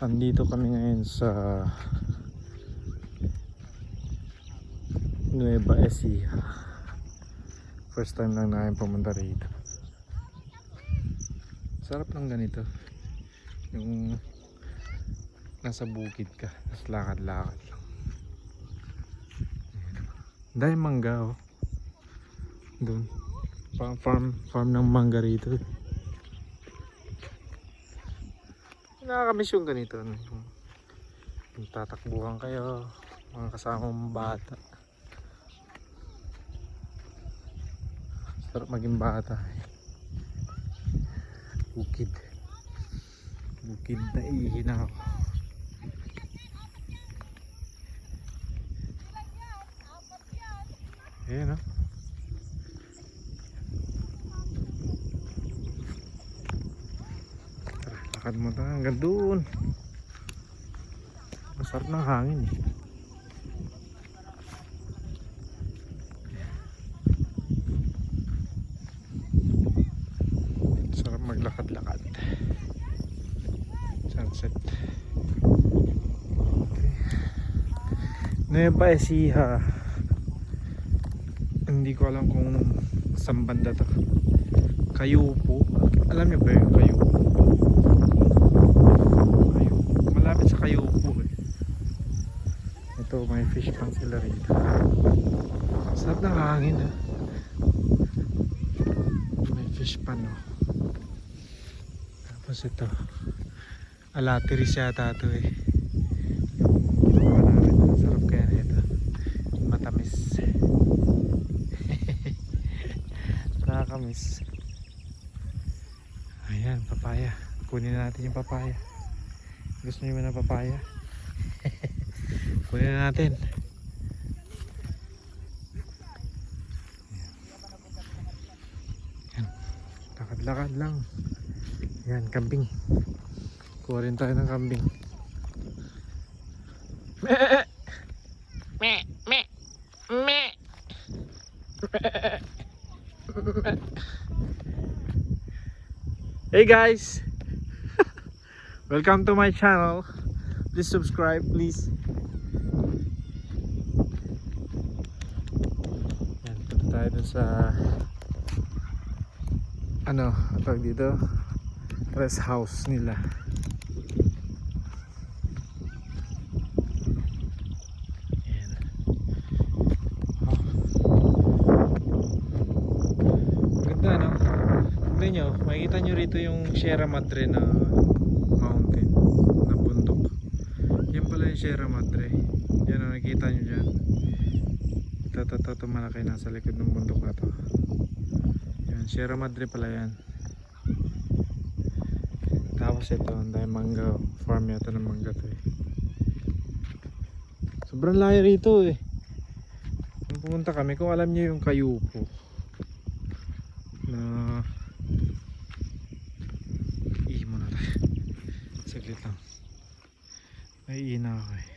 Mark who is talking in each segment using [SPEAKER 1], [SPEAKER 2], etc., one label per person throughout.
[SPEAKER 1] Andito kami ngayon sa Nueva Ecija. First time lang namin pumunta rito. Sarap ng ganito. Yung nasa bukid ka, tapos lakad-lakad lang. Dahil mangga oh. Doon. Farm, farm, farm ng mangga rito. eh. Nakakamiss yung ganito. Ano, yung, yung tatakbuhan kayo, mga kasamang bata. Sarap maging bata. eh. Bukid. Bukid na ihina ako. Ayan. Tara, lakad mo tayo hanggang doon. Masarap ng hangin eh. Sarap maglakad-lakad. Sunset. Okay. Nueva Ecija. Hindi ko alam kung saan banda to. Kayupo. Alam niyo ba yung Kayupo? Sa Kayupo eh. Ito may fish pang sila rito. Sarap ng hangin ah. May fish pan oh. Tapos ito. Alatiris yata ito eh. Yung. Sarap kaya ito. Matamis. Nakakamiss. Ayan, papaya. Kunin na natin yung papaya. Gusto niyo ng papaya? Kunin na natin. Lakad-lakad lang. Yan, kambing. Kuha rin tayo ng kambing.
[SPEAKER 2] Meh, meh, meh.
[SPEAKER 1] Hey guys! Welcome to my channel. Please subscribe, please. Yan, punta tayo dun sa ano, tawag dito? Rest house nila. Ganda no? Tignan nyo, makikita nyo rito yung Sierra Madre na mountain, na bundok. Yan pala yung Sierra Madre. Yan o, nakikita nyo dyan. Ito, ito, ito, ito, malaki nasa likod ng bundok na to. Yan, Sierra Madre pala yan. Tapos ito, ang dahil mangga. Farm yata ng mangga to eh. Sobrang layo rito eh. Nung pumunta kami, kung alam nyo yung Kayupo na ihi muna tayo saglit lang naiina ako eh.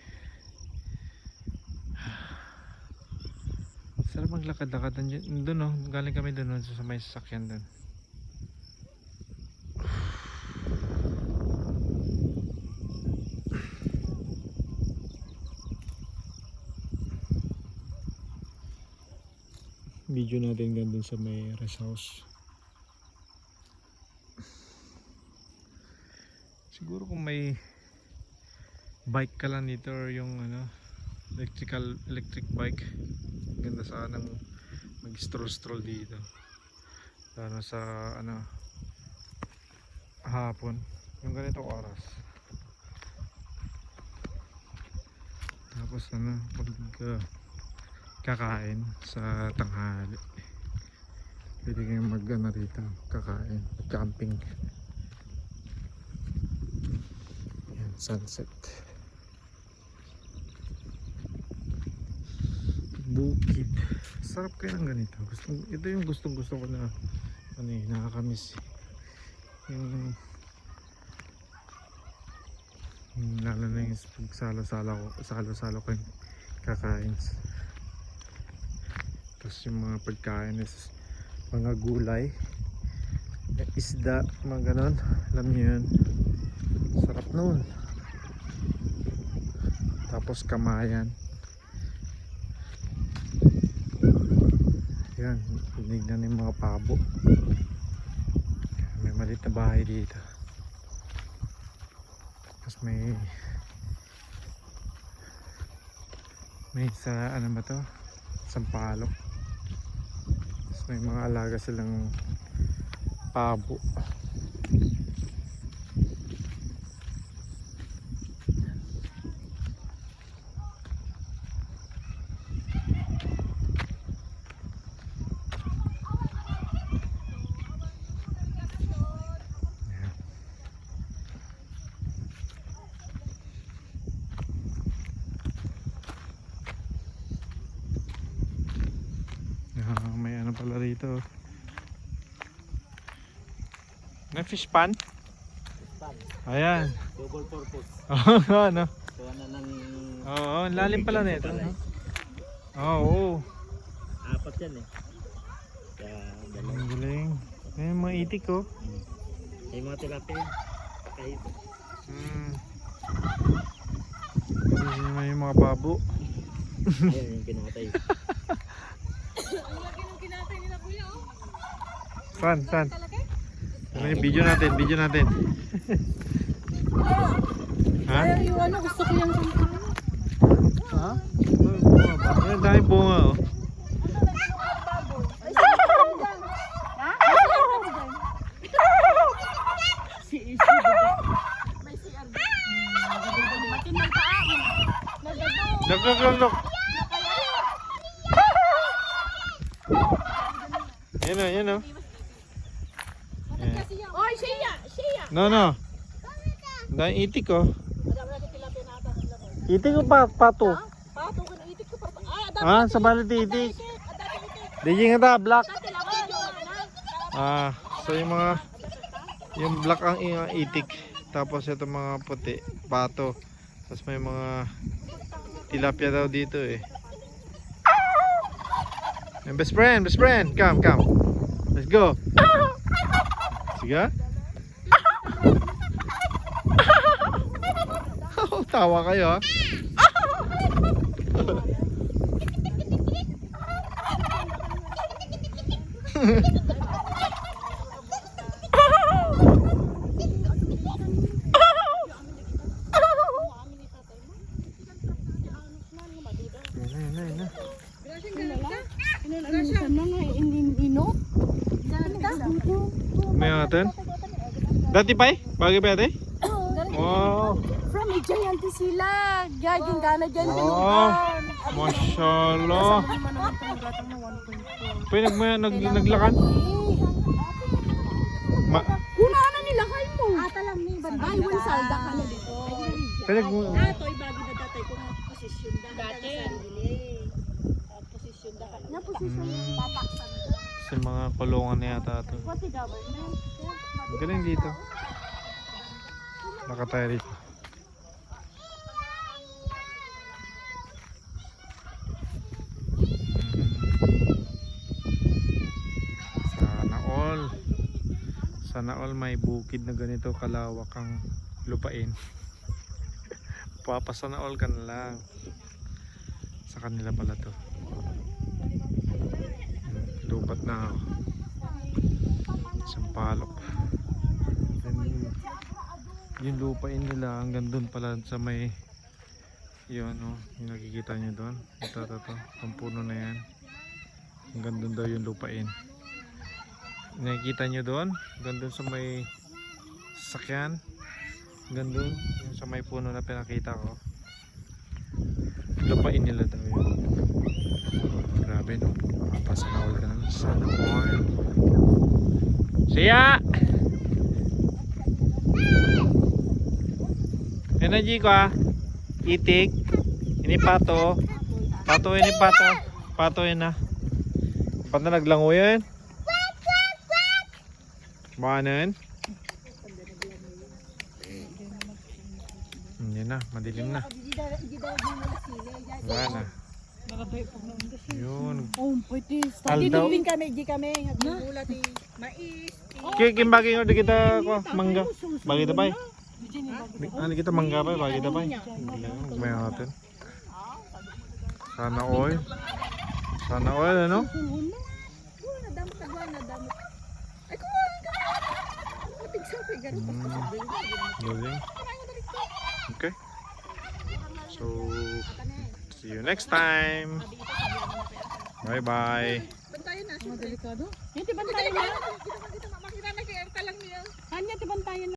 [SPEAKER 1] Sarap maglakad-lakad. Doon no galing kami doon no, sa may sasakyan doon video natin gandun sa may rest house. Siguro kung may bike ka lang dito or yung ano electrical electric bike. Ganda sanang mag stroll stroll dito. Lalo sa ano hapon. Yung ganitong oras. Tapos ano pag uh, kakain sa tanghali. Pwede kayong mag ano rito kakain camping. Yan sunset bukid. Sarap kayo ng ganito. Gusto, ito yung gustong gusto ko na ano eh nakakamiss eh. yung yung lalo na yung pag salo-salo ko salo-salo ko yung kakain. Tapos yung mga pagkain is mga gulay isda, mga ganon. Alam niyo yun. Sarap nun. Tapos kamayan. Yan, tinignan yung mga pabo. May malit na bahay dito. Tapos may may sa ano ba to? Sampalok. Tapos may mga alaga silang pabo. May ano pala rito. May fish pan? Ayan.
[SPEAKER 3] Double purpose.
[SPEAKER 1] Oo, ano?
[SPEAKER 3] So ano ng
[SPEAKER 1] Oo, ang lalim pala nito. No? Oo,
[SPEAKER 3] apat yan eh. Kaya dalawa.
[SPEAKER 1] ang galing. May mga itik oh.
[SPEAKER 3] May mga tilapia. Kahit
[SPEAKER 1] Hmm. May mga babo.
[SPEAKER 3] ayun yung pinatay.
[SPEAKER 1] Saan, saan? Ano yung video natin, video natin. ha?
[SPEAKER 4] Ay, yung ano, gusto ko yung sampalok.
[SPEAKER 1] Ha? Ang dami bunga oh. Look, look, look, look. Yan o, yan o. Yan.
[SPEAKER 4] Oy, siya! Siya!
[SPEAKER 1] No, no. Dami itik oh. Itik o pa, pato?
[SPEAKER 4] Pato ko itik ko pa. Ah?
[SPEAKER 1] Sa balit itik.
[SPEAKER 4] itik. Ah, dami itik.
[SPEAKER 1] Di nga black. Ah, so yung mga yung black ang itik. Tapos ito mga puti, pato. Tapos may mga tilapia daw dito eh. And best friend, best friend, come, come. Let's go. Sige. Tawa kayo ha. May natin. Dati pa eh? Bagay pa yate?
[SPEAKER 4] A giant sila. Gaging gana dyan.
[SPEAKER 1] Oh. Mashallah.
[SPEAKER 4] Na 1.4.
[SPEAKER 1] Pwede nag, nag, naglakan? Ma,
[SPEAKER 4] Kuna na nila kayo mo. Ata lang ni Ay, one salda ka na dito.
[SPEAKER 1] pwede nag,
[SPEAKER 4] Ato'y bago na datay ko nga posisyon da. Dati. Posisyon da. Nga posisyon.
[SPEAKER 1] Hmm.
[SPEAKER 4] Tataksan da.
[SPEAKER 1] sa mga kulungan na yata ito. Galing dito. Nakatayo rito. Sana all. Sana all may bukid na ganito kalawak ang lupain. Papasana all ka na lang. Sa kanila pala to. Lupat na ako. Sampalok. Then, yung lupain nila hanggang doon pala sa may yun ano, yung nakikita nyo doon. Ito, ito, ito. Itong puno na yan. Hanggang doon daw yung lupain. Nakikita nyo doon? Doon sa may sakyan. Doon. Yung sa may puno na pinakita ko. Lupain nila daw yun. Grabe no. Pasanawal ka na. Sana. Siya! Energy ko ah. Itik. Ini pato. Pato ini pato. Pato. Ba't na naglango yan? Banan? Hmm, Yan na, madilim na. Wala na. Yun.
[SPEAKER 4] Oh, pwede.
[SPEAKER 1] Aldaw.
[SPEAKER 4] Didupin kami, di kami. Nagulat eh. Mais.
[SPEAKER 1] Kim bagay nga di kita ko mangga. Bagay ta bay. Ano kita mangga pa bagay ta bay. May natin. Sana all. Sana all, ano?
[SPEAKER 4] Nadamot nadamot. Ay kuha ka.
[SPEAKER 1] Galing. Okay. So, see you next time. Bye-bye.
[SPEAKER 4] Bantayan na. Delikado. Yan ti bantayan na. Kita makita na kay ka lang niya. Kanya ti bantayan